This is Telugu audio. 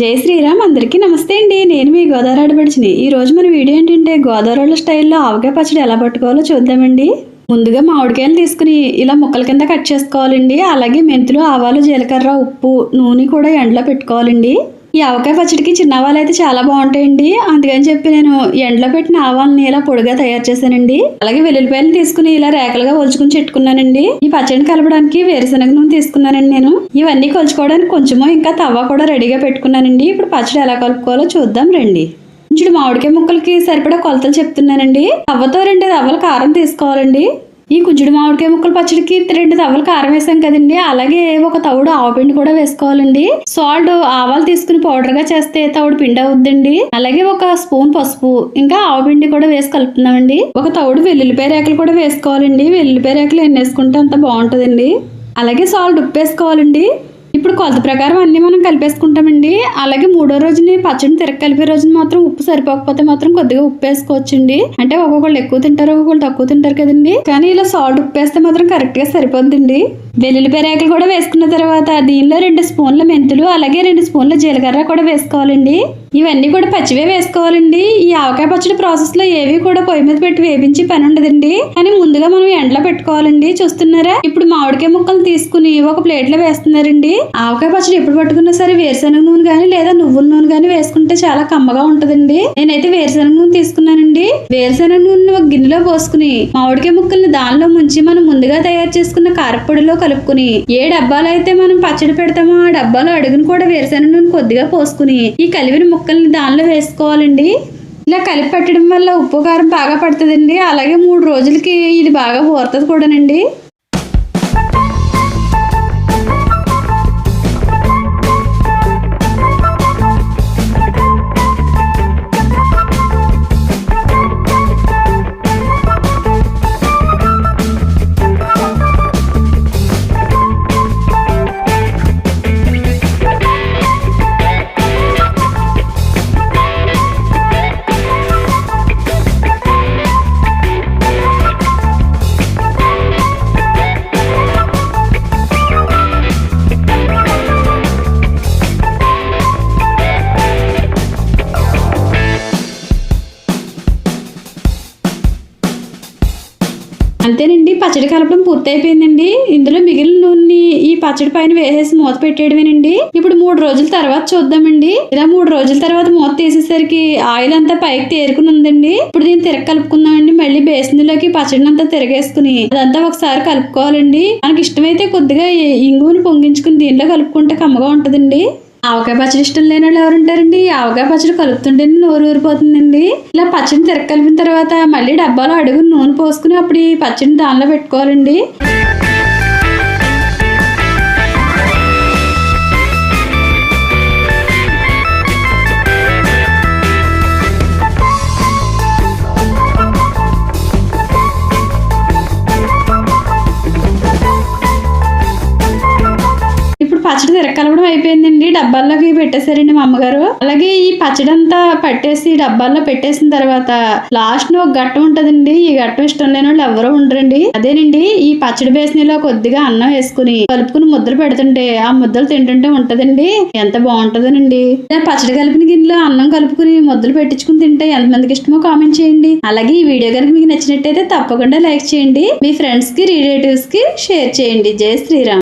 జై శ్రీరామ్ అందరికీ నమస్తే అండి. నేను మీ గోదావరి ఆడపడిచిని ఈ రోజు మన వీడియో ఏంటంటే గోదావరి స్టైల్లో ఆవకాయ పచ్చడి ఎలా పట్టుకోవాలో చూద్దామండి. ముందుగా మామిడికాయలు తీసుకుని ఇలా ముక్కల కింద కట్ చేసుకోవాలండి. అలాగే మెంతులు ఆవాలు జీలకర్ర ఉప్పు నూనె కూడా ఎండలో పెట్టుకోవాలండి. ఈ ఆవకాయ పచ్చడికి చిన్న ఆవాలు అయితే చాలా బాగుంటాయండి. అందుకని చెప్పి నేను ఎండలో పెట్టిన ఆవాలని ఇలా పొడిగా తయారు చేశానండి. అలాగే వెల్లుల్లిపాయలు తీసుకుని ఇలా రేకలుగా ఒలుచుకుని చెట్టుకున్నానండి. ఈ పచ్చడిని కలపడానికి వేరుశనగ నూనె తీసుకున్నానండి నేను. ఇవన్నీ కొలుచుకోవడానికి కొంచెము ఇంకా తవ్వ కూడా రెడీగా పెట్టుకున్నానండి. ఇప్పుడు పచ్చడి ఎలా కలుపుకోవాలో చూద్దాం రండి. ఇంచుడు మామిడికాయ ముక్కలకి సరిపడా కొలతలు చెప్తున్నానండి. తవ్వతో రెండు రవ్వల కారం తీసుకోవాలండి. ఈ గుజ్జుడు మామిడికాయ ముక్కల పచ్చడికి రెండు తవ్వలు కారం వేసాం కదండి. అలాగే ఒక తవుడు ఆవపిండి కూడా వేసుకోవాలండి. సాల్ట్ ఆవాలు తీసుకుని పౌడర్గా చేస్తే తవుడు పిండి అవుద్దండి. అలాగే ఒక స్పూన్ పసుపు ఇంకా ఆవపిండి కూడా వేసి కలుపుతున్నామండి. ఒక తవుడు వెల్లుల్లిపాయ రేకలు కూడా వేసుకోవాలండి. వెల్లుల్లిపాయ రేకలు ఎన్ని వేసుకుంటే అంత బాగుంటుందండి. అలాగే సాల్ట్ ఉప్పు వేసుకోవాలండి. ఇప్పుడు కొలత ప్రకారం అన్నీ మనం కలిపేసుకుంటామండి. అలాగే మూడో రోజుని పచ్చడిని తిరగ కలిపే రోజున మాత్రం ఉప్పు సరిపోకపోతే మాత్రం కొద్దిగా ఉప్పు వేసుకోవచ్చండి. అంటే ఒక్కొక్కళ్ళు ఎక్కువ తింటారు ఒక్కొక్కళ్ళు తక్కువ తింటారు కదండి. కానీ ఇలా సాల్ట్ ఉప్పు వేస్తే మాత్రం కరెక్ట్గా సరిపోద్దండి. వెల్లుల్లిపాయ రేకలు కూడా వేసుకున్న తర్వాత దీనిలో రెండు స్పూన్ల మెంతులు అలాగే రెండు స్పూన్ల జీలకర్ర కూడా వేసుకోవాలండి. ఇవన్నీ కూడా పచ్చివే వేసుకోవాలండి. ఈ ఆవకాయ పచ్చడి ప్రాసెస్లో ఏవి కూడా పొయ్యి మీద పెట్టి వేపించి పని ఉండదండి. కానీ ముందుగా మనం ఎండలో పెట్టుకోవాలండి. చూస్తున్నారా? ఇప్పుడు మామిడికాయ ముక్కలు తీసుకుని ఒక ప్లేట్లో వేస్తున్నారండి. ఆవకాయ పచ్చడి ఎప్పుడు పట్టుకున్నా సరే వేరుశనగ నూనె కానీ లేదా నువ్వుల నూనె కానీ వేసుకుంటే చాలా కమ్మగా ఉంటదండి. నేనైతే వేరుశనగ నూనె తీసుకున్నానండి. వేరుశనగ నూనె ఒక గిన్నెలో పోసుకుని మామిడికాయ ముక్కల్ని దానిలో ముంచి మనం ముందుగా తయారు చేసుకున్న కారపొడిలో కలుపుకుని ఏ డబ్బాలో అయితే మనం పచ్చడి పెడతామో ఆ డబ్బాలో అడుగును కూడా వేరుశనగ నూనె కొద్దిగా పోసుకుని ఈ కలిపిన ముక్కల్ని దానిలో వేసుకోవాలండి. ఇలా కలిపి పెట్టడం వల్ల ఉప్పు కారం బాగా పడుతుందండి. అలాగే మూడు రోజులకి ఇది బాగా ఊరుతుంది కూడానండి. అంతేనండి పచ్చడి కలపడం పూర్తయిపోయిందండి. ఇందులో మిగిలిన నూనె ఈ పచ్చడి పైన వేసేసి మూత పెట్టేయడమేనండి. ఇప్పుడు మూడు రోజుల తర్వాత చూద్దామండి. ఇలా మూడు రోజుల తర్వాత మూత తీసేసరికి ఆయిల్ అంతా పైకి తేరుకుని ఉందండి. ఇప్పుడు దీన్ని తిరగ కలుపుకుందామండి. మళ్ళీ బేసిన్లోకి పచ్చడిని అంతా తిరగేసుకుని అదంతా ఒకసారి కలుపుకోవాలండి. మనకి ఇష్టమైతే కొద్దిగా ఇంగుని పొంగించుకుని దీనిలో కలుపుకుంటే కమ్మగా ఉంటుందండి. ఆవకాయ పచ్చడి ఇష్టం లేని వాళ్ళు ఎవరుంటారండి? ఆవకాయ పచ్చడి కలుపుతుంటే నోరు ఊరిపోతుందండి. ఇలా పచ్చడిని తిరగ కలిపిన తర్వాత మళ్ళీ డబ్బాలో అడుగు నూనె పోసుకుని అప్పుడు ఈ పచ్చడిని దానిలో పెట్టుకోవాలండి. పచ్చడి తిరగలవడం అయిపోయిందండి. డబ్బాల్లోకి పెట్టేశారండి మా అమ్మగారు. అలాగే ఈ పచ్చడి అంతా పట్టేసి డబ్బాల్లో పెట్టేసిన తర్వాత లాస్ట్ ఒక గట్టం ఉంటదండి. ఈ గట్టం ఇష్టం లేని వాళ్ళు ఎవరో ఉండరండి. అదేనండి ఈ పచ్చడి బేసినలో కొద్దిగా అన్నం వేసుకుని కలుపుకుని ముద్దలు పెడుతుంటే ఆ ముద్దలు తింటుంటే ఉంటదండి. ఎంత బాగుంటదనండి. పచ్చడి కలిపిన గిన్నెలో అన్నం కలుపుకుని ముద్దలు పెట్టించుకుని తింటే ఎంతమందికి ఇష్టమో కామెంట్ చేయండి. అలాగే ఈ వీడియో కనుక మీకు నచ్చినట్టయితే తప్పకుండా లైక్ చేయండి. మీ ఫ్రెండ్స్కి రిలేటివ్స్కి షేర్ చేయండి. జై శ్రీరామ్.